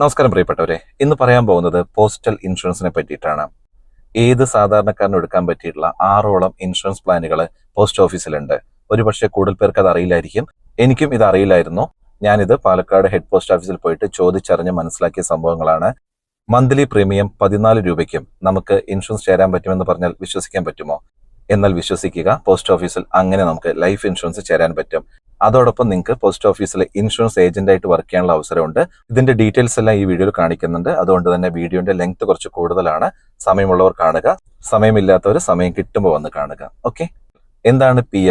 നമസ്കാരം പ്രിയപ്പെട്ടവരെ. ഇന്ന് പറയാൻ പോകുന്നത് പോസ്റ്റൽ ഇൻഷുറൻസിനെ പറ്റിയിട്ടാണ്. ഏത് സാധാരണക്കാരനും എടുക്കാൻ പറ്റിയിട്ടുള്ള ആറോളം ഇൻഷുറൻസ് പ്ലാനുകൾ പോസ്റ്റ് ഓഫീസിലുണ്ട്. ഒരുപക്ഷെ കൂടുതൽ പേർക്ക് അത് അറിയില്ലായിരിക്കും. എനിക്കും ഇത് അറിയില്ലായിരുന്നു. ഞാനിത് പാലക്കാട് ഹെഡ് പോസ്റ്റ് ഓഫീസിൽ പോയിട്ട് ചോദിച്ചറിഞ്ഞ് മനസ്സിലാക്കിയ സംഭവങ്ങളാണ്. മന്ത്ലി പ്രീമിയം പതിനാല് രൂപയ്ക്കും നമുക്ക് ഇൻഷുറൻസ് ചേരാൻ പറ്റുമെന്ന് പറഞ്ഞാൽ വിശ്വസിക്കാൻ പറ്റുമോ? എന്നാൽ വിശ്വസിക്കുക. പോസ്റ്റ് ഓഫീസിൽ അങ്ങനെ നമുക്ക് ലൈഫ് ഇൻഷുറൻസ് ചേരാൻ പറ്റും. അതോടൊപ്പം നിങ്ങൾക്ക് പോസ്റ്റ് ഓഫീസിലെ ഇൻഷുറൻസ് ഏജന്റ് ആയിട്ട് വർക്ക് ചെയ്യാനുള്ള അവസരമുണ്ട്. ഇതിന്റെ ഡീറ്റെയിൽസ് എല്ലാം ഈ വീഡിയോയിൽ കാണിക്കുന്നുണ്ട്. അതുകൊണ്ട് തന്നെ വീഡിയോന്റെ ലെങ്ത് കുറച്ച് കൂടുതലാണ്. സമയമുള്ളവർ കാണുക. സമയമില്ലാത്തവർ സമയം കിട്ടുമ്പോൾ വന്ന് കാണുക. ഓക്കെ എന്താണ് പി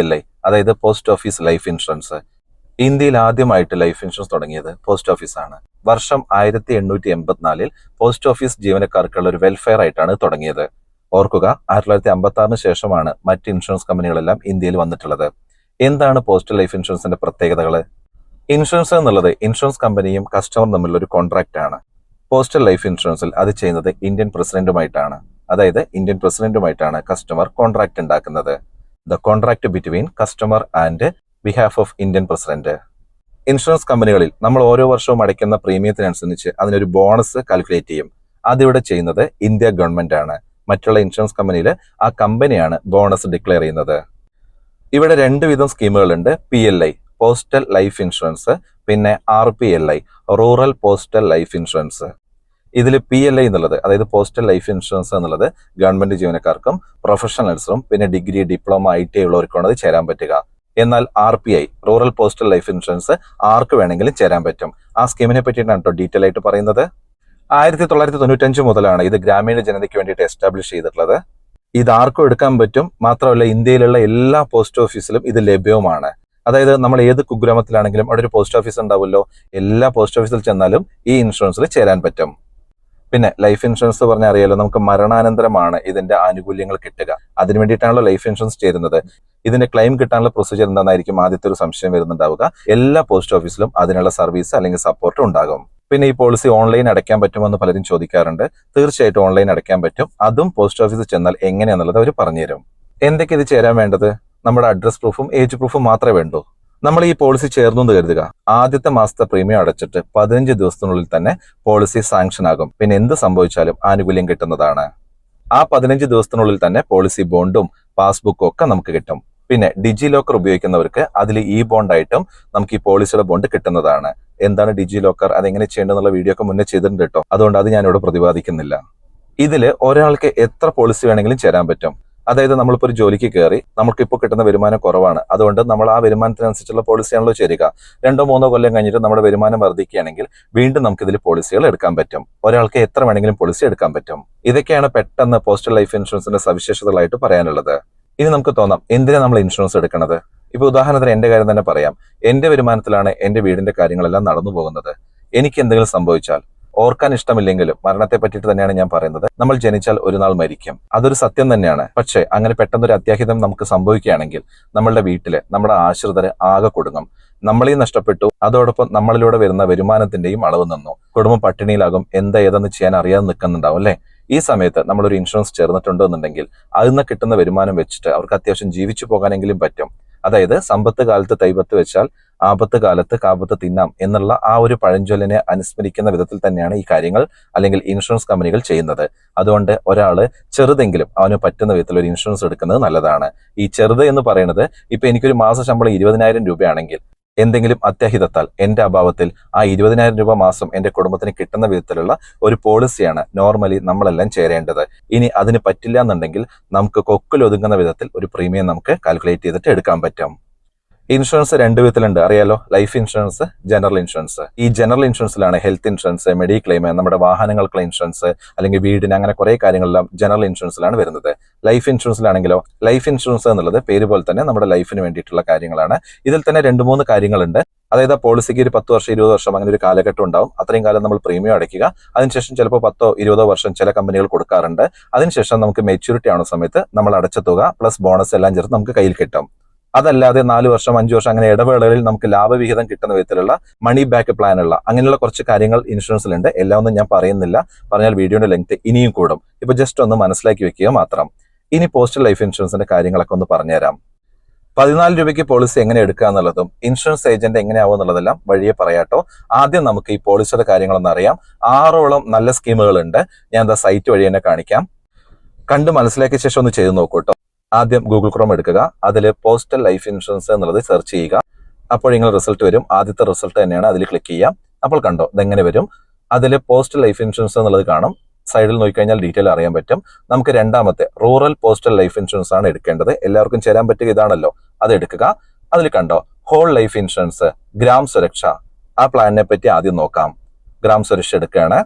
അതായത് പോസ്റ്റ് ഓഫീസ് ലൈഫ് ഇൻഷുറൻസ് ഇന്ത്യയിൽ ആദ്യമായിട്ട് ലൈഫ് ഇൻഷുറൻസ് തുടങ്ങിയത് പോസ്റ്റ് ഓഫീസാണ് വർഷം ആയിരത്തി എണ്ണൂറ്റി എൺപത്തിനാലിൽ പോസ്റ്റ് ഓഫീസ് ജീവനക്കാർക്കുള്ള ഒരു വെൽഫെയർ ആയിട്ടാണ് തുടങ്ങിയത്. ഓർക്കുക ആയിരത്തി തൊള്ളായിരത്തി അമ്പത്തി ആറിന് ശേഷമാണ് മറ്റ് ഇൻഷുറൻസ് കമ്പനികളെല്ലാം ഇന്ത്യയിൽ വന്നിട്ടുള്ളത്. എന്താണ് പോസ്റ്റൽ ലൈഫ് ഇൻഷുറൻസിന്റെ പ്രത്യേകതകൾ ഇൻഷുറൻസ് എന്നുള്ളത് ഇൻഷുറൻസ് കമ്പനിയും കസ്റ്റമറും തമ്മിലുള്ള ഒരു കോൺട്രാക്റ്റ് ആണ്. പോസ്റ്റൽ ലൈഫ് ഇൻഷുറൻസിൽ അത് ചെയ്യുന്നത് ഇന്ത്യൻ പ്രസിഡന്റുമായിട്ടാണ്. അതായത് ഇന്ത്യൻ പ്രസിഡന്റുമായിട്ടാണ് കസ്റ്റമർ കോൺട്രാക്ട് ഉണ്ടാക്കുന്നത്. The contract between customer and behalf of Indian president insurance കമ്പനികളിൽ നമ്മൾ ഓരോ വർഷവും അടയ്ക്കുന്ന പ്രീമിയത്തിനനുസരിച്ച് അതിനൊരു ബോണസ് കാൽക്കുലേറ്റ് ചെയ്യും. അതിവിടെ ചെയ്യുന്നത് ഇന്ത്യ ഗവൺമെന്റ് ആണ് മറ്റുള്ള ഇൻഷുറൻസ് കമ്പനിയിൽ ആ കമ്പനിയാണ് ബോണസ് ഡിക്ലെയർ ചെയ്യുന്നത്. ഇവിടെ രണ്ട് വിധം സ്കീമുകളുണ്ട് P L I postal life insurance പിന്നെ R P L I rural postal life insurance ഇതിൽ പി എൽ ഐ എന്നുള്ളത് അതായത് പോസ്റ്റൽ ലൈഫ് ഇൻഷുറൻസ് എന്നുള്ളത് ഗവൺമെന്റ് ജീവനക്കാർക്കും പ്രൊഫഷണൽസും പിന്നെ ഡിഗ്രി ഡിപ്ലോമ ഐ ടി ഉള്ളവർക്കാണ് അത് ചേരാൻ പറ്റുക. എന്നാൽ R P I rural postal life insurance ആർക്ക് വേണമെങ്കിലും ചേരാൻ പറ്റും. ആ സ്കീമിനെ പറ്റിയിട്ടാണ് കേട്ടോ ഡീറ്റെയിൽ ആയിട്ട് പറയുന്നത്. ആയിരത്തി തൊള്ളായിരത്തി തൊണ്ണൂറ്റഞ്ച് മുതലാണ് ഇത് ഗ്രാമീണ ജനതയ്ക്ക് വേണ്ടിയിട്ട് എസ്റ്റാബ്ലിഷ് ചെയ്തിട്ടുള്ളത്. ഇത് ആർക്കും എടുക്കാൻ പറ്റും മാത്രമല്ല ഇന്ത്യയിലുള്ള എല്ലാ പോസ്റ്റ് ഓഫീസിലും ഇത് ലഭ്യവുമാണ്. അതായത് നമ്മൾ ഏത് കുഗ്രാമത്തിലാണെങ്കിലും അവിടെ ഒരു പോസ്റ്റ് ഓഫീസ് ഉണ്ടാവുമല്ലോ എല്ലാ പോസ്റ്റ് ഓഫീസിൽ ചെന്നാലും ഈ ഇൻഷുറൻസിൽ ചേരാൻ പറ്റും. പിന്നെ ലൈഫ് ഇൻഷുറൻസ് പറഞ്ഞാൽ അറിയാലോ നമുക്ക് മരണാനന്തരമാണ് ഇതിന്റെ ആനുകൂല്യങ്ങൾ കിട്ടുക. അതിനു വേണ്ടിയിട്ടാണല്ലോ ലൈഫ് ഇൻഷുറൻസ് ചേരുന്നത്. ഇതിന്റെ ക്ലെയിം കിട്ടാനുള്ള പ്രൊസീജിയർ എന്താണെന്നായിരിക്കും ആദ്യത്തെ ഒരു സംശയം വരുന്നുണ്ടാവുക. എല്ലാ പോസ്റ്റ് ഓഫീസിലും അതിനുള്ള സർവീസ് അല്ലെങ്കിൽ സപ്പോർട്ട് ഉണ്ടാകും. പിന്നെ ഈ പോളിസി ഓൺലൈൻ അടയ്ക്കാൻ പറ്റുമെന്ന് പലരും ചോദിക്കാറുണ്ട്. തീർച്ചയായിട്ടും ഓൺലൈൻ അടയ്ക്കാൻ പറ്റും. അതും പോസ്റ്റ് ഓഫീസിൽ ചെന്നാൽ എങ്ങനെയാണെന്നുള്ളത് അവർ പറഞ്ഞുതരും. എന്തൊക്കെ ഇത് ചേരാൻ വേണ്ടത്? നമ്മുടെ അഡ്രസ് പ്രൂഫും ഏജ് പ്രൂഫും മാത്രമേ വേണ്ടൂ. നമ്മൾ ഈ പോളിസി ചേർന്നു എന്ന് കരുതുക. ആദ്യത്തെ മാസത്തെ പ്രീമിയം അടച്ചിട്ട് പതിനഞ്ച് ദിവസത്തിനുള്ളിൽ തന്നെ പോളിസി സാങ്ഷൻ ആകും. പിന്നെ എന്ത് സംഭവിച്ചാലും ആനുകൂല്യം കിട്ടുന്നതാണ്. ആ പതിനഞ്ച് ദിവസത്തിനുള്ളിൽ തന്നെ പോളിസി ബോണ്ടും പാസ്ബുക്കും ഒക്കെ നമുക്ക് കിട്ടും. പിന്നെ ഡിജി ലോക്കർ ഉപയോഗിക്കുന്നവർക്ക് അതിൽ ഇ ബോണ്ടായിട്ടും നമുക്ക് ഈ പോളിസിയുടെ ബോണ്ട് കിട്ടുന്നതാണ്. എന്താണ് ഡിജി ലോക്കർ അതെങ്ങനെ ചെയ്യേണ്ടതെന്നുള്ള വീഡിയോ ഒക്കെ മുന്നേ ചെയ്തിട്ടുണ്ട് കേട്ടോ. അതുകൊണ്ട് അത് ഞാനിവിടെ പ്രതിപാദിക്കുന്നില്ല. ഇതിൽ ഒരാൾക്ക് എത്ര പോളിസി വേണമെങ്കിലും ചേരാൻ പറ്റും. അതായത് നമ്മളിപ്പോൾ ഒരു ജോലിക്ക് കയറി നമുക്കിപ്പോൾ കിട്ടുന്ന വരുമാനം കുറവാണ്. അതുകൊണ്ട് നമ്മൾ ആ വരുമാനത്തിനനുസരിച്ചുള്ള പോളിസിയാണല്ലോ ചേരുക. രണ്ടോ മൂന്നോ കൊല്ലം കഴിഞ്ഞിട്ട് നമ്മുടെ വരുമാനം വർദ്ധിക്കുകയാണെങ്കിൽ വീണ്ടും നമുക്ക് ഇതിൽ പോളിസികൾ എടുക്കാൻ പറ്റും. ഒരാൾക്ക് എത്ര വേണമെങ്കിലും പോളിസി എടുക്കാൻ പറ്റും. ഇതൊക്കെയാണ് പെട്ടെന്ന് പോസ്റ്റൽ ലൈഫ് ഇൻഷുറൻസിന്റെ സവിശേഷതകളായിട്ട് പറയാനുള്ളത്. ഇനി നമുക്ക് തോന്നാം എന്തിനാണ് നമ്മൾ ഇൻഷുറൻസ് എടുക്കുന്നത് ഇപ്പൊ ഉദാഹരണത്തിന് എന്റെ കാര്യം തന്നെ പറയാം. എന്റെ വരുമാനത്തിലാണ് എന്റെ വീടിന്റെ കാര്യങ്ങളെല്ലാം നടന്നു പോകുന്നത്. എനിക്ക് എന്തെങ്കിലും സംഭവിച്ചാൽ ഓർക്കാൻ ഇഷ്ടമില്ലെങ്കിലും മരണത്തെ പറ്റിയിട്ട് തന്നെയാണ് ഞാൻ പറയുന്നത്. നമ്മൾ ജനിച്ചാൽ ഒരു നാൾ മരിക്കും. അതൊരു സത്യം തന്നെയാണ്. പക്ഷേ അങ്ങനെ പെട്ടെന്നൊരു അത്യാഹിതം നമുക്ക് സംഭവിക്കുകയാണെങ്കിൽ നമ്മളുടെ വീട്ടിൽ നമ്മുടെ ആശ്രിതരെ ആകെ കൊടുങ്ങും. നമ്മളെയും നഷ്ടപ്പെട്ടു. അതോടൊപ്പം നമ്മളിലൂടെ വരുന്ന വരുമാനത്തിന്റെയും അളവ് നിന്നു. കുടുംബം പട്ടിണിയിലാകും. എന്താ ഏതെന്ന് ചെയ്യാൻ അറിയാതെ നിൽക്കുന്നുണ്ടാവും അല്ലെ? ഈ സമയത്ത് നമ്മളൊരു ഇൻഷുറൻസ് ചേർന്നിട്ടുണ്ടോ എന്നുണ്ടെങ്കിൽ അതിൽ നിന്ന് കിട്ടുന്ന വരുമാനം വെച്ചിട്ട് അവർക്ക് അത്യാവശ്യം ജീവിച്ചു പോകാനെങ്കിലും പറ്റും. അതായത് സമ്പത്ത് കാലത്ത് തൈപത്ത് വെച്ചാൽ ആപത്ത് കാലത്ത് കാപത്ത് തിന്നാം എന്നുള്ള ആ ഒരു പഴഞ്ചൊല്ലിനെ അനുസ്മരിക്കുന്ന വിധത്തിൽ തന്നെയാണ് ഈ കാര്യങ്ങൾ അല്ലെങ്കിൽ ഇൻഷുറൻസ് കമ്പനികൾ ചെയ്യുന്നത്. അതുകൊണ്ട് ഒരാൾ ചെറുതെങ്കിലും അവന് പറ്റുന്ന വിധത്തിൽ ഒരു ഇൻഷുറൻസ് എടുക്കുന്നത് നല്ലതാണ്. ഈ ചെറുത് എന്ന് പറയുന്നത് ഇപ്പൊ എനിക്കൊരു മാസ ശമ്പളം ഇരുപതിനായിരം രൂപയാണെങ്കിൽ എന്തെങ്കിലും അത്യാഹിതത്താൽ എന്റെ അഭാവത്തിൽ ആ ഇരുപതിനായിരം രൂപ മാസം എന്റെ കുടുംബത്തിന് കിട്ടുന്ന വിധത്തിലുള്ള ഒരു പോളിസിയാണ് നോർമലി നമ്മളെല്ലാം ചേരേണ്ടത്. ഇനി അതിന് പറ്റില്ല എന്നുണ്ടെങ്കിൽ നമുക്ക് കൊക്കിലൊതുങ്ങുന്ന വിധത്തിൽ ഒരു പ്രീമിയം നമുക്ക് കാൽക്കുലേറ്റ് ചെയ്തിട്ട് എടുക്കാൻ പറ്റും. ഇൻഷുറൻസ് രണ്ട് വിധത്തിലുണ്ട്. അറിയാലോ? ലൈഫ് ഇൻഷുറൻസ് ജനറൽ ഇൻഷുറൻസ് ഈ ജനറൽ ഇൻഷുറൻസിലാണ് ഹെൽത്ത് ഇൻഷുറൻസ് മെഡി ക്ലെയിം നമ്മുടെ വാഹനങ്ങൾക്കുള്ള ഇൻഷുറൻസ് അല്ലെങ്കിൽ വീടിന് അങ്ങനെ കുറെ കാര്യങ്ങളെല്ലാം ജനറൽ ഇൻഷുറൻസിലാണ് വരുന്നത്. ലൈഫ് ഇൻഷുറൻസിലാണെങ്കിലോ ലൈഫ് ഇൻഷുറൻസ് എന്നുള്ളത് പേര് പോലെ തന്നെ നമ്മുടെ ലൈഫിന് വേണ്ടിയിട്ടുള്ള കാര്യങ്ങളാണ്. ഇതിൽ തന്നെ രണ്ട് മൂന്ന് കാര്യങ്ങളുണ്ട്. അതായത് ആ പോളിസിക്ക് ഒരു പത്ത് വർഷം ഇരുപത് വർഷം അങ്ങനെ ഒരു കാലഘട്ടം ഉണ്ടാവും. അത്രയും കാലം നമ്മൾ പ്രീമിയം അടയ്ക്കുക. അതിനുശേഷം ചിലപ്പോൾ പത്തോ ഇരുപതോ വർഷം ചില കമ്പനികൾ കൊടുക്കാറുണ്ട്. അതിനുശേഷം നമുക്ക് മെച്യൂരിറ്റി ആവുന്ന സമയത്ത് നമ്മൾ അടച്ച തുക പ്ലസ് ബോണസ് എല്ലാം ചേർത്ത് നമുക്ക് കയ്യിൽ കിട്ടും. അതല്ലാതെ നാല് വർഷം അഞ്ചു വർഷം അങ്ങനെ ഇടവേളകളിൽ നമുക്ക് ലാഭവിഹിതം കിട്ടുന്ന വിധത്തിലുള്ള മണി ബാക്ക് പ്ലാൻ ഉള്ള അങ്ങനെയുള്ള കുറച്ച് കാര്യങ്ങൾ ഇൻഷുറൻസിലുണ്ട് എല്ലാം ഒന്നും ഞാൻ പറയുന്നില്ല. പറഞ്ഞാൽ വീഡിയോയുടെ ലെങ്ത് ഇനിയും കൂടും. ഇപ്പൊ ജസ്റ്റ് ഒന്ന് മനസ്സിലാക്കി വെക്കുക മാത്രം. ഇനി പോസ്റ്റൽ ലൈഫ് ഇൻഷുറൻസിന്റെ കാര്യങ്ങളൊക്കെ ഒന്ന് പറഞ്ഞുതരാം. പതിനാല് രൂപയ്ക്ക് പോളിസി എങ്ങനെ എടുക്കുക എന്നുള്ളതും ഇൻഷുറൻസ് ഏജന്റ് എങ്ങനെയാവും എന്നുള്ളതെല്ലാം വഴിയെ പറയാട്ടോ. ആദ്യം നമുക്ക് ഈ പോളിസിയുടെ കാര്യങ്ങളൊന്നും അറിയാം. ആറോളം നല്ല സ്കീമുകളുണ്ട് ഞാൻ എന്താ സൈറ്റ് വഴി തന്നെ കാണിക്കാം. കണ്ട് മനസ്സിലാക്കിയ ശേഷം ഒന്ന് ചെയ്ത് നോക്കൂ കേട്ടോ ആദ്യം ഗൂഗിൾ ക്രോം എടുക്കുക അതിൽ പോസ്റ്റൽ ലൈഫ് ഇൻഷുറൻസ് എന്നുള്ളത് സെർച്ച് ചെയ്യുക. അപ്പോൾ നിങ്ങൾ റിസൾട്ട് വരും. ആദ്യത്തെ റിസൾട്ട് തന്നെയാണ് അതിൽ ക്ലിക്ക് ചെയ്യാം. അപ്പോൾ കണ്ടോ ഇതെങ്ങനെ വരും? അതിൽ പോസ്റ്റൽ ലൈഫ് ഇൻഷുറൻസ് എന്നുള്ളത് കാണും. സൈഡിൽ നോക്കിക്കഴിഞ്ഞാൽ ഡീറ്റെയിൽ അറിയാൻ പറ്റും. നമുക്ക് രണ്ടാമത്തെ റൂറൽ പോസ്റ്റൽ ലൈഫ് ഇൻഷുറൻസ് ആണ് എടുക്കേണ്ടത്. എല്ലാവർക്കും ചേരാൻ പറ്റുക ഇതാണല്ലോ. അത് എടുക്കുക. അതിൽ കണ്ടോ ഹോൾ ലൈഫ് ഇൻഷുറൻസ് ഗ്രാം സുരക്ഷ. ആ പ്ലാനിനെ പറ്റി ആദ്യം നോക്കാം. ഗ്രാം സുരക്ഷ എടുക്കുകയാണ്.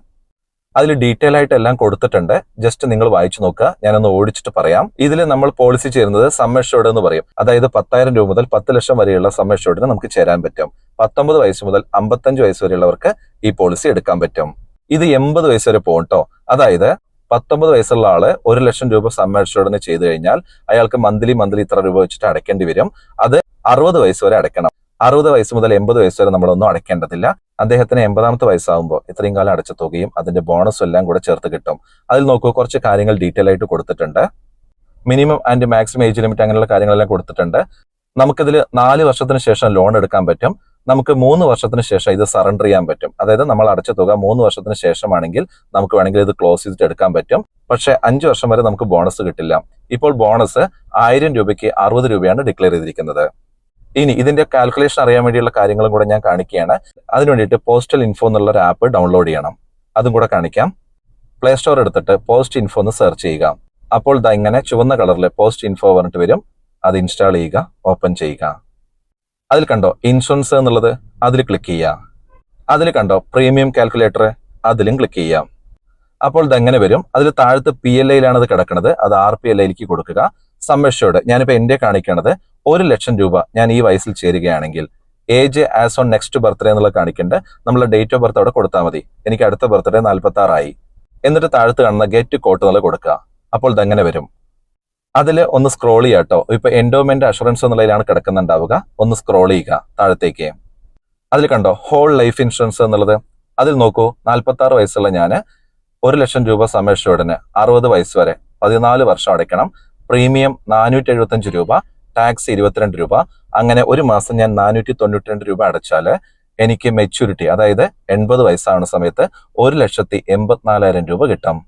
അതിൽ ഡീറ്റെയിൽ ആയിട്ട് എല്ലാം കൊടുത്തിട്ടുണ്ട്. ജസ്റ്റ് നിങ്ങൾ വായിച്ചു നോക്കുക. ഞാനൊന്ന് ഓടിച്ചിട്ട് പറയാം. ഇതിൽ നമ്മൾ പോളിസി ചേരുന്നത് സമ്മേഷോഡ് എന്ന് പറയും. അതായത് പത്തായിരം രൂപ മുതൽ പത്ത് ലക്ഷം വരെയുള്ള സമ്മേഷോഡിന് നമുക്ക് ചേരാൻ പറ്റും. പത്തൊമ്പത് വയസ്സ് മുതൽ അമ്പത്തഞ്ച് വയസ്സ് വരെയുള്ളവർക്ക് ഈ പോളിസി എടുക്കാൻ പറ്റും. ഇത് എൺപത് വയസ്സ് വരെ പോകും കേട്ടോ അതായത് പത്തൊമ്പത് വയസ്സുള്ള ആൾ ഒരു ലക്ഷം രൂപ സമ്മേഷോഡിന് ചെയ്തു കഴിഞ്ഞാൽ അയാൾക്ക് മന്ത്ലി മന്ത്ലി ഇത്ര രൂപ വെച്ചിട്ട് അടയ്ക്കേണ്ടി വരും. അത് അറുപത് വയസ്സ് വരെ അടയ്ക്കണം. അറുപത് വയസ്സ് മുതൽ എൺപത് വയസ്സ് വരെ നമ്മളൊന്നും അടയ്ക്കേണ്ടതില്ല. അദ്ദേഹത്തിന് എൺപതാമത്തെ വയസ്സാകുമ്പോൾ ഇത്രയും കാലം അടച്ച തുകയും അതിന്റെ ബോണസും എല്ലാം കൂടെ ചേർത്ത് കിട്ടും. അതിൽ നോക്കൂ കുറച്ച് കാര്യങ്ങൾ ഡീറ്റെയിൽ ആയിട്ട് കൊടുത്തിട്ടുണ്ട്. Minimum and maximum age limit അങ്ങനെയുള്ള കാര്യങ്ങളെല്ലാം കൊടുത്തിട്ടുണ്ട്. നമുക്കിതിൽ നാല് വർഷത്തിന് ശേഷം ലോൺ എടുക്കാൻ പറ്റും. നമുക്ക് മൂന്ന് വർഷത്തിന് ശേഷം ഇത് സറണ്ടർ ചെയ്യാൻ പറ്റും. അതായത് നമ്മൾ അടച്ച തുക മൂന്ന് വർഷത്തിന് ശേഷമാണെങ്കിൽ നമുക്ക് വേണമെങ്കിൽ ഇത് ക്ലോസ് ചെയ്തിട്ട് എടുക്കാൻ പറ്റും. പക്ഷേ അഞ്ച് വർഷം വരെ നമുക്ക് ബോണസ് കിട്ടില്ല. ഇപ്പോൾ ബോണസ് ആയിരം രൂപയ്ക്ക് അറുപത് രൂപയാണ് ഡിക്ലെയർ ചെയ്തിരിക്കുന്നത്. ഇനി ഇതിന്റെ കാൽക്കുലേഷൻ അറിയാൻ വേണ്ടിയുള്ള കാര്യങ്ങളും കൂടെ ഞാൻ കാണിക്കുകയാണ്. അതിനു വേണ്ടിയിട്ട് പോസ്റ്റൽ ഇൻഫോ എന്നുള്ള ഒരു ആപ്പ് ഡൗൺലോഡ് ചെയ്യണം. അതും കൂടെ കാണിക്കാം. പ്ലേ സ്റ്റോർ എടുത്തിട്ട് പോസ്റ്റ് ഇൻഫോ എന്ന് സെർച്ച് ചെയ്യുക. അപ്പോൾ ദാ ഇങ്ങനെ ചുവന്ന കളറിൽ പോസ്റ്റ് ഇൻഫോ പറഞ്ഞിട്ട് വരും. അത് ഇൻസ്റ്റാൾ ചെയ്യുക ഓപ്പൺ ചെയ്യുക. അതിൽ കണ്ടോ ഇൻഷുറൻസ് എന്നുള്ളത്? അതിൽ ക്ലിക്ക് ചെയ്യുക. അതിൽ കണ്ടോ പ്രീമിയം കാൽക്കുലേറ്റർ അതിലും ക്ലിക്ക് ചെയ്യാം അപ്പോൾ ഇതെങ്ങനെ വരും. അതിൽ താഴത്ത് പി എൽ ഐയിലാണ് അത് കിടക്കുന്നത് അത് ആർ പി എൽ ഐയിലേക്ക് കൊടുക്കുക. സംരക്ഷയോട് ഞാനിപ്പോൾ എന്റെ കാണിക്കണത് ഒരു ലക്ഷം രൂപ ഞാൻ ഈ വയസ്സിൽ ചേരുകയാണെങ്കിൽ age as on next birthday എന്നുള്ള കാണിക്കേണ്ടത് നമ്മൾ ഡേറ്റ് ഓഫ് ബർത്ത് അവിടെ കൊടുത്താൽ മതി. എനിക്ക് അടുത്ത ബർത്ത്ഡേ നാൽപ്പത്തി ആറായി എന്നിട്ട് താഴത്ത് കാണുന്ന ഗെറ്റ് കോട്ട് എന്നുള്ളത് കൊടുക്കുക. അപ്പോൾ ഇതെങ്ങനെ വരും. അതിൽ ഒന്ന് സ്ക്രോൾ ചെയ്യുക കേട്ടോ ഇപ്പൊ എൻഡോമെന്റ് അഷുറൻസ് എന്നുള്ളതിലാണ് കിടക്കുന്നുണ്ടാവുക. ഒന്ന് സ്ക്രോൾ ചെയ്യുക താഴത്തേക്ക്. അതിൽ കണ്ടോ? ഹോൾ ലൈഫ് ഇൻഷുറൻസ് എന്നുള്ളത്. അതിൽ നോക്കൂ നാൽപ്പത്തി ആറ് വയസ്സുള്ള ഞാൻ ഒരു ലക്ഷം രൂപ സമയഷോടിന് അറുപത് വയസ്സ് വരെ പതിനാല് വർഷം അടയ്ക്കണം. പ്രീമിയം നാനൂറ്റി എഴുപത്തഞ്ച് രൂപ. ടാക്സ് ഇരുപത്തിരണ്ട് രൂപ. അങ്ങനെ ഒരു മാസം ഞാൻ നാനൂറ്റി തൊണ്ണൂറ്റി രണ്ട് രൂപ അടച്ചാൽ എനിക്ക് മെച്യൂരിറ്റി അതായത് എൺപത് വയസ്സാവുന്ന സമയത്ത് ഒരു ലക്ഷത്തി എൺപത്തിനാലായിരം രൂപ കിട്ടാം.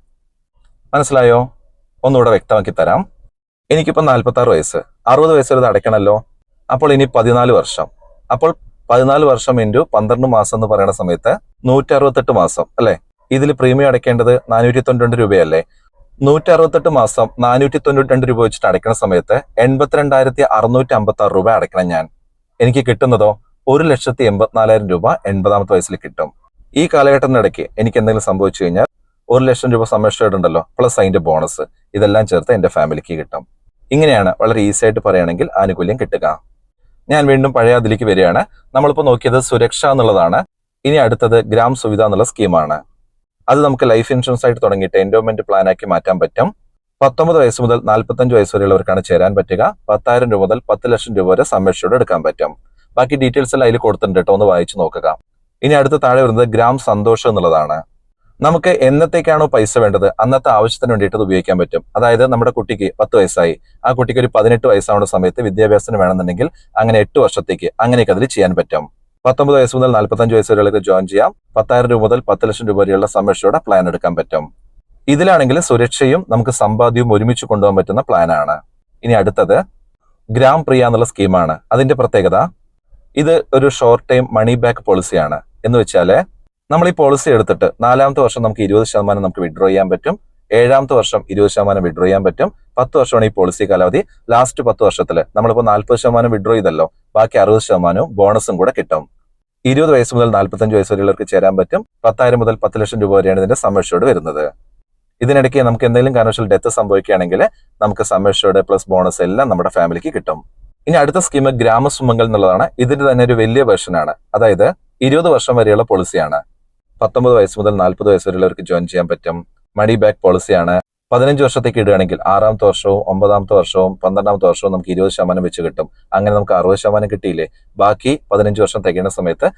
മനസ്സിലായോ? ഒന്നുകൂടെ വ്യക്തമാക്കി തരാം. എനിക്കിപ്പോൾ നാൽപ്പത്തി ആറ് വയസ്സ്. അറുപത് വയസ്സ് വരെ അടയ്ക്കണമല്ലോ. അപ്പോൾ ഇനി പതിനാല് വർഷം. അപ്പോൾ പതിനാല് വർഷം ഇന്റു പന്ത്രണ്ട് മാസം എന്ന് പറയുന്ന സമയത്ത് നൂറ്റി അറുപത്തെട്ട് മാസം അല്ലേ? ഇതിൽ പ്രീമിയം അടയ്ക്കേണ്ടത് നാനൂറ്റി തൊണ്ണൂറ്റി രൂപയല്ലേ? നൂറ്റി അറുപത്തെട്ട് മാസം നാനൂറ്റി തൊണ്ണൂറ്റി രണ്ട് രൂപ വെച്ചിട്ട് അടയ്ക്കുന്ന സമയത്ത് എൺപത്തിരണ്ടായിരത്തി അറുന്നൂറ്റി അമ്പത്തി ആറ് രൂപ അടയ്ക്കണം ഞാൻ. എനിക്ക് കിട്ടുന്നതോ ഒരു ലക്ഷത്തി എൺപത്തിനാലായിരം രൂപ എൺപതാമത്തെ വയസ്സിൽ കിട്ടും. ഈ കാലഘട്ടത്തിനിടയ്ക്ക് എനിക്ക് എന്തെങ്കിലും സംഭവിച്ചു കഴിഞ്ഞാൽ ഒരു ലക്ഷം രൂപ സംരക്ഷണമുണ്ടല്ലോ പ്ലസ് അതിന്റെ ബോണസ് ഇതെല്ലാം ചേർത്ത് എന്റെ ഫാമിലിക്ക് കിട്ടും. ഇങ്ങനെയാണ് വളരെ ഈസി ആയിട്ട് പറയുകയാണെങ്കിൽ ആനുകൂല്യം കിട്ടുക. ഞാൻ വീണ്ടും പഴയ അതിലേക്ക് വരികയാണ്. നമ്മളിപ്പോൾ നോക്കിയത് സുരക്ഷ എന്നുള്ളതാണ്. ഇനി അടുത്തത് ഗ്രാം സുവിധ എന്നുള്ള സ്കീമാണ് അത് നമുക്ക് ലൈഫ് ഇൻഷുറൻസ് ആയിട്ട് തുടങ്ങിയിട്ട് എൻഡോമെന്റ് പ്ലാൻ ആക്കി മാറ്റാൻ പറ്റും. പത്തൊമ്പത് വയസ്സ് മുതൽ നാൽപ്പത്തഞ്ച് വയസ്സ് വരെയുള്ളവർക്കാണ് ചേരാൻ പറ്റുക. പത്തായിരം രൂപ മുതൽ പത്ത് ലക്ഷം രൂപ വരെ സംരക്ഷയോടെ എടുക്കാൻ പറ്റും. ബാക്കി ഡീറ്റെയിൽസ് എല്ലാം അതിൽ കൊടുത്തിട്ടുണ്ട് കേട്ടോ ഒന്ന് വായിച്ചു നോക്കുക. ഇനി അടുത്ത താഴെ വരുന്നത് ഗ്രാം സന്തോഷം എന്നുള്ളതാണ്. നമുക്ക് എന്നത്തേക്കാണോ പൈസ വേണ്ടത്? അന്നത്തെ ആവശ്യത്തിന് വേണ്ടിയിട്ട് അത് ഉപയോഗിക്കാൻ പറ്റും. അതായത് നമ്മുടെ കുട്ടിക്ക് പത്ത് വയസ്സായി. ആ കുട്ടിക്ക് ഒരു പതിനെട്ട് വയസ്സാവുന്ന സമയത്ത് വിദ്യാഭ്യാസത്തിന് വേണമെന്നുണ്ടെങ്കിൽ അങ്ങനെ എട്ട് വർഷത്തേക്ക് അങ്ങനെയൊക്കെ അതിൽ ചെയ്യാൻ പറ്റും. പത്തൊമ്പത് വയസ്സ് മുതൽ നാൽപ്പത്തഞ്ച് വയസ്സ് വരെയുള്ളവർക്ക് ജോയിൻ ചെയ്യാം. പത്തായിരം രൂപ മുതൽ പത്ത് ലക്ഷം രൂപ വരെയുള്ള സംരക്ഷയുടെ പ്ലാൻ എടുക്കാൻ പറ്റും. ഇതിലാണെങ്കിൽ സുരക്ഷയും നമുക്ക് സമ്പാദ്യവും ഒരുമിച്ച് കൊണ്ടുപോകാൻ പറ്റുന്ന പ്ലാനാണ് ഇനി അടുത്തത് ഗ്രാം പ്രിയ എന്നുള്ള സ്കീമാണ് അതിന്റെ പ്രത്യേകത ഇത് ഒരു ഷോർട്ട് ടൈം മണി ബാക്ക് പോളിസിയാണ് എന്ന് വെച്ചാൽ നമ്മൾ ഈ പോളിസി എടുത്തിട്ട് നാലാമത്തെ വർഷം നമുക്ക് ഇരുപത് ശതമാനം നമുക്ക് വിഡ്രോ ചെയ്യാൻ പറ്റും. ഏഴാമത്തെ വർഷം ഇരുപത് ശതമാനം വിഡ്രോ ചെയ്യാൻ പറ്റും. പത്ത് വർഷമാണ് ഈ പോളിസി കാലാവധി. ലാസ്റ്റ് പത്ത് വർഷത്തിൽ നമ്മളിപ്പോൾ നാൽപ്പത് ശതമാനം വിഡ്രോ ചെയ്തല്ലോ. ബാക്കി അറുപത് ശതമാനവും ബോണസും കൂടെ കിട്ടും. ഇരുപത് വയസ്സ് മുതൽ നാൽപ്പത്തഞ്ച് വയസ്സ് വരെയുള്ളവർക്ക് ചേരാൻ പറ്റും. പത്തായിരം മുതൽ പത്ത് ലക്ഷം രൂപ വരെയാണ് ഇതിന്റെ സമ്മർഷോട് വരുന്നത്. ഇതിനിടയ്ക്ക് നമുക്ക് എന്തെങ്കിലും കാരണവശാൽ ഡെത്ത് സംഭവിക്കുകയാണെങ്കിൽ നമുക്ക് സമ്മർഷോട് പ്ലസ് ബോണസ് എല്ലാം നമ്മുടെ ഫാമിലിക്ക് കിട്ടും. ഇനി അടുത്ത സ്കീം ഗ്രാമസുമംഗൽ എന്നുള്ളതാണ്. ഇതിന്റെ തന്നെ ഒരു വലിയ വെർഷനാണ് അതായത് ഇരുപത് വർഷം വരെയുള്ള പോളിസിയാണ് പത്തൊമ്പത് വയസ്സ് മുതൽ നാൽപ്പത് വയസ്സ് വരെയുള്ളവർക്ക് ജോയിൻ ചെയ്യാൻ പറ്റും. മണി ബാക്ക് പോളിസിയാണ് പതിനഞ്ച് വർഷത്തേക്ക് ഇടുകയാണെങ്കിൽ ആറാമത്തെ വർഷവും ഒമ്പതാമത്തെ വർഷവും പന്ത്രണ്ടാമത്തെ വർഷവും നമുക്ക് ഇരുപത് ശതമാനം വെച്ച് കിട്ടും. അങ്ങനെ നമുക്ക് അറുപത് ശതമാനം കിട്ടിയില്ലേ? ബാക്കി പതിനഞ്ച് വർഷം തികയുന്ന സമയത്ത്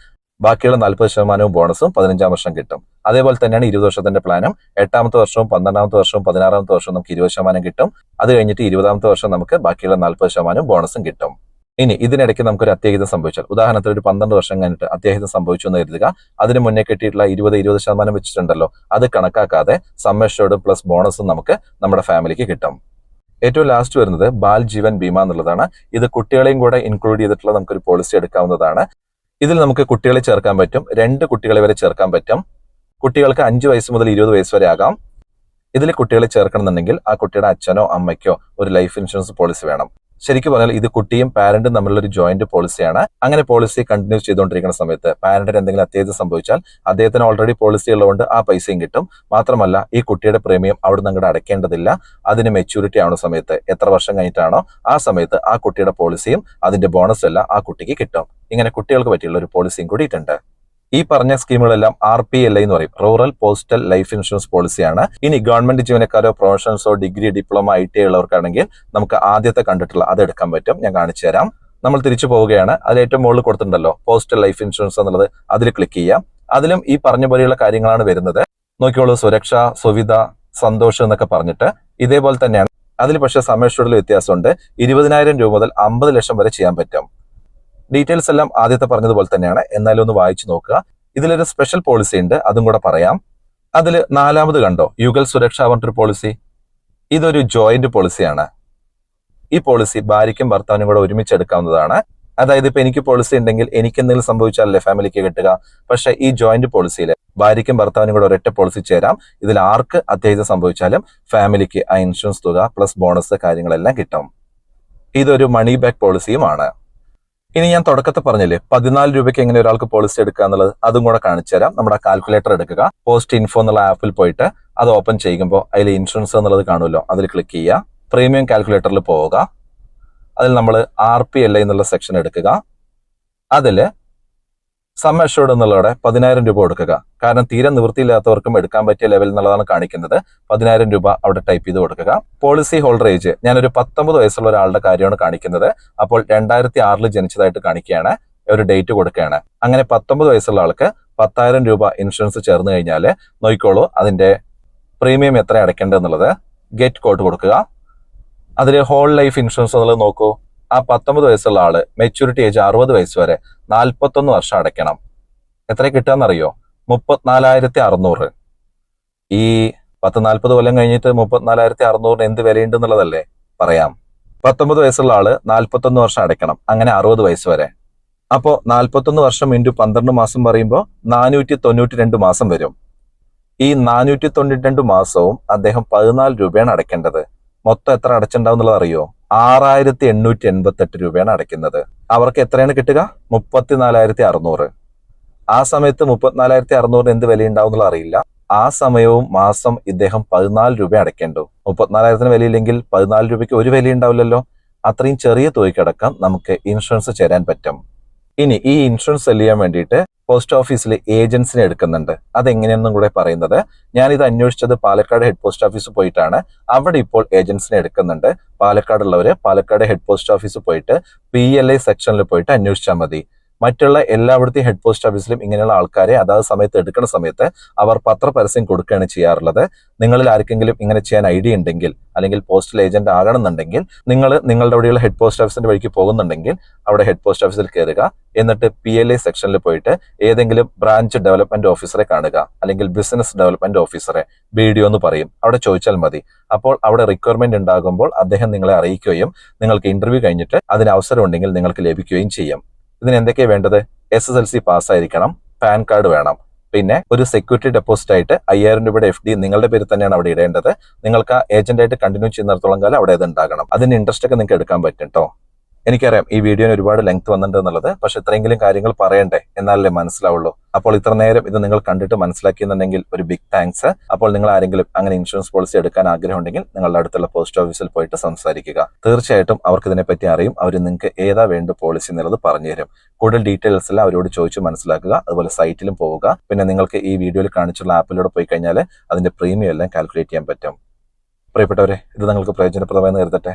ബാക്കിയുള്ള നാൽപ്പത് ശതമാനവും ബോണസും പതിനഞ്ചാം വർഷം കിട്ടും. അതേപോലെ തന്നെയാണ് ഇരുപത് വർഷത്തിന്റെ പ്ലാനും. എട്ടാമത്തെ വർഷവും പന്ത്രണ്ടാമത്തെ വർഷവും പതിനാറാമത്തെ വർഷവും നമുക്ക് ഇരുപത് ശതമാനം കിട്ടും. അത് കഴിഞ്ഞിട്ട് ഇരുപതാമത്തെ വർഷം നമുക്ക് ബാക്കിയുള്ള നാൽപ്പത് ശതമാനം ബോണസും കിട്ടും. ഇനി ഇതിനിടയ്ക്ക് നമുക്കൊരു അത്യാഹിതം സംഭവിച്ചാൽ ഉദാഹരണത്തിന് ഒരു പന്ത്രണ്ട് വർഷം കഴിഞ്ഞിട്ട് അത്യാഹിതം സംഭവിച്ചു എന്ന് കരുതുക. അതിന് മുന്നേ കിട്ടിയിട്ടുള്ള ഇരുപത് ഇരുപത് ശതമാനം വെച്ചിട്ടുണ്ടല്ലോ. അത് കണക്കാക്കാതെ സമ്മേഷോട് പ്ലസ് ബോണസും നമുക്ക് നമ്മുടെ ഫാമിലിക്ക് കിട്ടും. ഏറ്റവും ലാസ്റ്റ് വരുന്നത് ബാൽ ജീവൻ ബീമ എന്നുള്ളതാണ്. ഇത് കുട്ടികളെയും കൂടെ ഇൻക്ലൂഡ് ചെയ്തിട്ടുള്ള നമുക്കൊരു പോളിസി എടുക്കാവുന്നതാണ്. ഇതിൽ നമുക്ക് കുട്ടികളെ ചേർക്കാൻ പറ്റും. രണ്ട് കുട്ടികളെ വരെ ചേർക്കാൻ പറ്റും. കുട്ടികൾക്ക് അഞ്ച് വയസ്സ് മുതൽ ഇരുപത് വയസ്സ് വരെ ആകാം. ഇതിൽ കുട്ടികളെ ചേർക്കണമെന്നുണ്ടെങ്കിൽ ആ കുട്ടിയുടെ അച്ഛനോ അമ്മയ്ക്കോ ഒരു ലൈഫ് ഇൻഷുറൻസ് പോളിസി വേണം. ശരിക്കും പറഞ്ഞാൽ ഇത് കുട്ടിയും പാരന്റും തമ്മിലുള്ള ഒരു ജോയിന്റ് പോളിസിയാണ് അങ്ങനെ പോളിസി കണ്ടിന്യൂസ് ചെയ്തുകൊണ്ടിരിക്കുന്ന സമയത്ത് പാരന്റിന് എന്തെങ്കിലും അത്യാവശ്യം സംഭവിച്ചാൽ അദ്ദേഹത്തിന് ഓൾറെഡി പോളിസി ഉള്ളതുകൊണ്ട് ആ പൈസയും കിട്ടും. മാത്രമല്ല ഈ കുട്ടിയുടെ പ്രീമിയം അവിടെ നിന്ന് അടയ്ക്കേണ്ടതില്ല. അതിന് മെച്യൂരിറ്റി ആവുന്ന സമയത്ത് എത്ര വർഷം കഴിഞ്ഞിട്ടാണോ ആ സമയത്ത് ആ കുട്ടിയുടെ പോളിസിയും അതിന്റെ ബോണസ് എല്ലാം ആ കുട്ടിക്ക് കിട്ടും. ഇങ്ങനെ കുട്ടികൾക്ക് പറ്റിയുള്ള ഒരു പോളിസിയും കൂടിയിട്ടുണ്ട് ഈ പറഞ്ഞ സ്കീമുകളെല്ലാം ആർ പി എൽ ഐ എന്ന് പറയും. റൂറൽ പോസ്റ്റൽ ലൈഫ് ഇൻഷുറൻസ് പോളിസിയാണ്. ഇനി ഗവൺമെന്റ് ജീവനക്കാരോ പ്രൊഫഷണൽസോ ഡിഗ്രി ഡിപ്ലോമ ഐ ടി ഉള്ളവർക്കാണെങ്കിൽ നമുക്ക് ആദ്യത്തെ കണ്ടിട്ടുള്ള അത് എടുക്കാൻ പറ്റും. ഞാൻ കാണിച്ചു തരാം. നമ്മൾ തിരിച്ചു പോവുകയാണ്. അതിൽ ഏറ്റവും മുകളിൽ കൊടുത്തിട്ടുണ്ടല്ലോ. പോസ്റ്റൽ ലൈഫ് ഇൻഷുറൻസ് എന്നുള്ളത് അതിൽ ക്ലിക്ക് ചെയ്യാം. അതിലും ഈ പറഞ്ഞ പോലെയുള്ള കാര്യങ്ങളാണ് വരുന്നത്. നോക്കിയോളൂ സുരക്ഷ സുവിധ സന്തോഷം എന്നൊക്കെ പറഞ്ഞിട്ട് ഇതേപോലെ തന്നെയാണ്. അതിൽ പക്ഷേ സമയഷൂഡിൽ വ്യത്യാസമുണ്ട്. ഇരുപതിനായിരം രൂപ മുതൽ അമ്പത് ലക്ഷം വരെ ചെയ്യാൻ പറ്റും. ഡീറ്റെയിൽസ് എല്ലാം ആദ്യത്തെ പറഞ്ഞതുപോലെ തന്നെയാണ്. എന്നാലും ഒന്ന് വായിച്ചു നോക്കുക. ഇതിലൊരു സ്പെഷ്യൽ പോളിസി ഉണ്ട്. അതും കൂടെ പറയാം. അതിൽ നാലാമത് കണ്ടോ? യുഗൽ സുരക്ഷ പറഞ്ഞിട്ടൊരു പോളിസി ഇതൊരു ജോയിന്റ് പോളിസിയാണ് ഈ പോളിസി ഭാര്യയ്ക്കും ഭർത്താവിനും കൂടെ ഒരുമിച്ച് എടുക്കാവുന്നതാണ്. അതായത് ഇപ്പൊ എനിക്ക് പോളിസി ഉണ്ടെങ്കിൽ എനിക്ക് എന്തെങ്കിലും സംഭവിച്ചാലല്ലേ ഫാമിലിക്ക് കിട്ടുക. പക്ഷെ ഈ ജോയിന്റ് പോളിസിയിൽ ഭാര്യയ്ക്കും ഭർത്താവിനും കൂടെ ഒരൊറ്റ പോളിസി ചേരാം. ഇതിൽ ആർക്ക് അത്യാഹിതം സംഭവിച്ചാലും ഫാമിലിക്ക് ആ ഇൻഷുറൻസ് തുക പ്ലസ് ബോണസ് കാര്യങ്ങളെല്ലാം കിട്ടും. ഇതൊരു മണി ബാക്ക് പോളിസിയുമാണ് ഇനി ഞാൻ തുടക്കത്തെ പറഞ്ഞില്ലേ പതിനാല് രൂപയ്ക്ക് എങ്ങനെ ഒരാൾക്ക് പോളിസി എടുക്കുക എന്നുള്ളത് അതും കൂടെ കാണിച്ചു തരാം. നമ്മുടെ കാൽക്കുലേറ്റർ എടുക്കുക. പോസ്റ്റ് ഇൻഫോ എന്നുള്ള ആപ്പിൽ പോയിട്ട് അത് ഓപ്പൺ ചെയ്യുമ്പോൾ അതിൽ ഇൻഷുറൻസ് എന്നുള്ളത് കാണുമല്ലോ. അതിൽ ക്ലിക്ക് ചെയ്യുക. പ്രീമിയം കാൽക്കുലേറ്ററിൽ പോവുക. അതിൽ നമ്മൾ ആർ പി എൽ എന്നുള്ള സെക്ഷൻ എടുക്കുക. അതിൽ സം അഷ്യൂർഡ് എന്നുള്ളവിടെ പതിനായിരം രൂപ കൊടുക്കുക. കാരണം തീരെ നിവൃത്തിയില്ലാത്തവർക്കും എടുക്കാൻ പറ്റിയ ലെവൽ എന്നുള്ളതാണ് കാണിക്കുന്നത്. പതിനായിരം രൂപ അവിടെ ടൈപ്പ് ചെയ്ത് കൊടുക്കുക. പോളിസി ഹോൾഡർ ഏജ് ഞാനൊരു പത്തൊമ്പത് വയസ്സുള്ള ഒരാളുടെ കാര്യമാണ് കാണിക്കുന്നത്. അപ്പോൾ രണ്ടായിരത്തി ആറിൽ ജനിച്ചതായിട്ട് കാണിക്കുകയാണ്. ഒരു ഡേറ്റ് കൊടുക്കുകയാണ്. അങ്ങനെ പത്തൊമ്പത് വയസ്സുള്ള ആൾക്ക് പത്തായിരം രൂപ ഇൻഷുറൻസ് ചേർന്ന് കഴിഞ്ഞാൽ നോക്കിക്കോളൂ അതിന്റെ പ്രീമിയം എത്ര അടയ്ക്കേണ്ടത് എന്നുള്ളത്. ഗെറ്റ് കോഡ് കൊടുക്കുക. അതിൽ ഹോൾ ലൈഫ് ഇൻഷുറൻസ് എന്നുള്ളത് നോക്കൂ. ആ പത്തൊമ്പത് വയസ്സുള്ള ആൾ മെച്യൂരിറ്റി ഏജ് അറുപത് വയസ്സ് വരെ നാൽപ്പത്തൊന്ന് വർഷം അടയ്ക്കണം. എത്ര കിട്ടാന്നറിയോ? മുപ്പത്തിനാലായിരത്തി അറുന്നൂറ് ഈ പത്ത് നാൽപ്പത് കൊല്ലം കഴിഞ്ഞിട്ട് മുപ്പത്തിനാലായിരത്തി അറുന്നൂറിന് എന്ത് വിലയുണ്ടെന്നുള്ളതല്ലേ? പറയാം. പത്തൊമ്പത് വയസ്സുള്ള ആൾ നാൽപ്പത്തൊന്ന് വർഷം അടയ്ക്കണം. അങ്ങനെ അറുപത് വയസ്സ് വരെ. അപ്പോ നാൽപ്പത്തൊന്ന് വർഷം ഇന്റു പന്ത്രണ്ട് മാസം പറയുമ്പോൾ നാനൂറ്റി തൊണ്ണൂറ്റി രണ്ട് മാസം വരും. ഈ നാനൂറ്റി തൊണ്ണൂറ്റി രണ്ട് മാസവും അദ്ദേഹം പതിനാല് രൂപയാണ് അടയ്ക്കേണ്ടത്. മൊത്തം എത്ര അടച്ചിട്ടുണ്ടാവും എന്നുള്ളത് അറിയോ? ആറായിരത്തി എണ്ണൂറ്റി എൺപത്തെട്ട് രൂപയാണ് അടയ്ക്കുന്നത്. അവർക്ക് എത്രയാണ് കിട്ടുക? മുപ്പത്തിനാലായിരത്തി അറുന്നൂറ് ആ സമയത്ത് മുപ്പത്തിനാലായിരത്തി അറുന്നൂറിന് എന്ത് വിലയുണ്ടാവും അറിയില്ല. ആ സമയവും മാസം ഇദ്ദേഹം പതിനാല് രൂപ അടയ്ക്കേണ്ടു. മുപ്പത്തിനാലായിരത്തിന് വിലയില്ലെങ്കിൽ പതിനാല് രൂപയ്ക്ക് ഒരു വില ഉണ്ടാവില്ലല്ലോ അത്രയും ചെറിയ തുകയ്ക്കടക്കം നമുക്ക് ഇൻഷുറൻസ് ചേരാൻ പറ്റും. ഇനി ഈ ഇൻഷുറൻസ് സെൽ ചെയ്യാൻ വേണ്ടിയിട്ട് പോസ്റ്റ് ഓഫീസിൽ ഏജൻസിനെ എടുക്കുന്നുണ്ട്. അതെങ്ങനെയെന്നും കൂടെ പറയുന്നത്. ഞാൻ ഇത് അന്വേഷിച്ചത് പാലക്കാട് ഹെഡ് പോസ്റ്റ് ഓഫീസ് പോയിട്ടാണ്. അവിടെ ഇപ്പോൾ ഏജൻസിനെ എടുക്കുന്നുണ്ട്. പാലക്കാടുള്ളവര് പാലക്കാട് ഹെഡ് പോസ്റ്റ് ഓഫീസ് പോയിട്ട് പി എൽ സെക്ഷനിൽ പോയിട്ട് അന്വേഷിച്ചാൽ മതി. മറ്റുള്ള എല്ലാവിടത്തെയും ഹെഡ് പോസ്റ്റ് ഓഫീസിലും ഇങ്ങനെയുള്ള ആൾക്കാരെ അതാത് സമയത്ത് എടുക്കുന്ന സമയത്ത് അവർ പത്രപരസ്യം കൊടുക്കുകയാണ് ചെയ്യാറുള്ളത്. നിങ്ങളിൽ ആർക്കെങ്കിലും ഇങ്ങനെ ചെയ്യാൻ ഐഡിയ ഉണ്ടെങ്കിൽ അല്ലെങ്കിൽ പോസ്റ്റൽ ഏജന്റ് ആകണമെന്നുണ്ടെങ്കിൽ നിങ്ങൾ നിങ്ങളുടെ അവിടെയുള്ള ഹെഡ് പോസ്റ്റ് ഓഫീസിന്റെ വഴിക്ക് പോകുന്നുണ്ടെങ്കിൽ അവിടെ ഹെഡ് പോസ്റ്റ് ഓഫീസിൽ കയറുക. എന്നിട്ട് പി എൽ എ സെക്ഷനിൽ പോയിട്ട് ഏതെങ്കിലും ബ്രാഞ്ച് ഡെവലപ്മെന്റ് ഓഫീസറെ കാണുക. അല്ലെങ്കിൽ ബിസിനസ് ഡെവലപ്മെന്റ് ഓഫീസറെ ബി ഡി എന്ന് പറയും. അവിടെ ചോദിച്ചാൽ മതി. അപ്പോൾ അവിടെ റിക്വയർമെന്റ് ഉണ്ടാകുമ്പോൾ അദ്ദേഹം നിങ്ങളെ അറിയിക്കുകയും നിങ്ങൾക്ക് ഇന്റർവ്യൂ കഴിഞ്ഞിട്ട് അതിന് അവസരം ഉണ്ടെങ്കിൽ നിങ്ങൾക്ക് ലഭിക്കുകയും ചെയ്യും. ഇതിന് എന്തൊക്കെയാണ് വേണ്ടത്? എസ് എസ് എൽ സി പാസ്സായിരിക്കണം. പാൻ കാർഡ് വേണം. പിന്നെ ഒരു സെക്യൂരിറ്റി ഡെപ്പോസിറ്റ് ആയിട്ട് അയ്യായിരം രൂപയുടെ എഫ് ഡി നിങ്ങളുടെ പേര് തന്നെയാണ് അവിടെ ഇടേണ്ടത്. നിങ്ങൾക്ക് ആ ഏജന്റായിട്ട് കണ്ടിന്യൂ ചെയ്യുന്നിടത്തോളം കാലം അവിടെ അത് ഉണ്ടാകണം. അതിന് ഇൻട്രസ്റ്റ് ഒക്കെ നിങ്ങൾക്ക് എടുക്കാൻ പറ്റും കേട്ടോ എനിക്കറിയാം ഈ വീഡിയോന് ഒരുപാട് ലെങ്ത് വന്നിട്ടുണ്ട് എന്നുള്ളത്. പക്ഷെ ഇത്രയെങ്കിലും കാര്യങ്ങൾ പറയണ്ടേ? എന്നാലല്ലേ മനസ്സിലാവുള്ളൂ. അപ്പോൾ ഇത്ര നേരം ഇത് നിങ്ങൾ കണ്ടിട്ട് മനസ്സിലാക്കിയെന്നുണ്ടെങ്കിൽ ഒരു ബിഗ് താങ്ക്സ് അപ്പോൾ നിങ്ങൾ ആരെങ്കിലും അങ്ങനെ ഇൻഷുറൻസ് പോളിസി എടുക്കാൻ ആഗ്രഹമുണ്ടെങ്കിൽ നിങ്ങളുടെ അടുത്തുള്ള പോസ്റ്റ് ഓഫീസിൽ പോയിട്ട് സംസാരിക്കുക. തീർച്ചയായിട്ടും അവർക്ക് ഇതിനെപ്പറ്റി അറിയും. അവർ നിങ്ങൾക്ക് ഏതാ വേണ്ട പോളിസി എന്നുള്ളത് പറഞ്ഞുതരും കൂടുതൽ ഡീറ്റെയിൽസ് എല്ലാം അവരോട് ചോദിച്ച് മനസ്സിലാക്കുക. അതുപോലെ സൈറ്റിലും പോവുക. പിന്നെ നിങ്ങൾക്ക് ഈ വീഡിയോയിൽ കാണിച്ചുള്ള ആപ്പിലൂടെ പോയി കഴിഞ്ഞാൽ അതിന്റെ പ്രീമിയം എല്ലാം കാൽക്കുലേറ്റ് ചെയ്യാൻ പറ്റും. പ്രിയപ്പെട്ടവരെ ഇത് നിങ്ങൾക്ക് പ്രയോജനപ്രദമായി കരുതട്ടെ.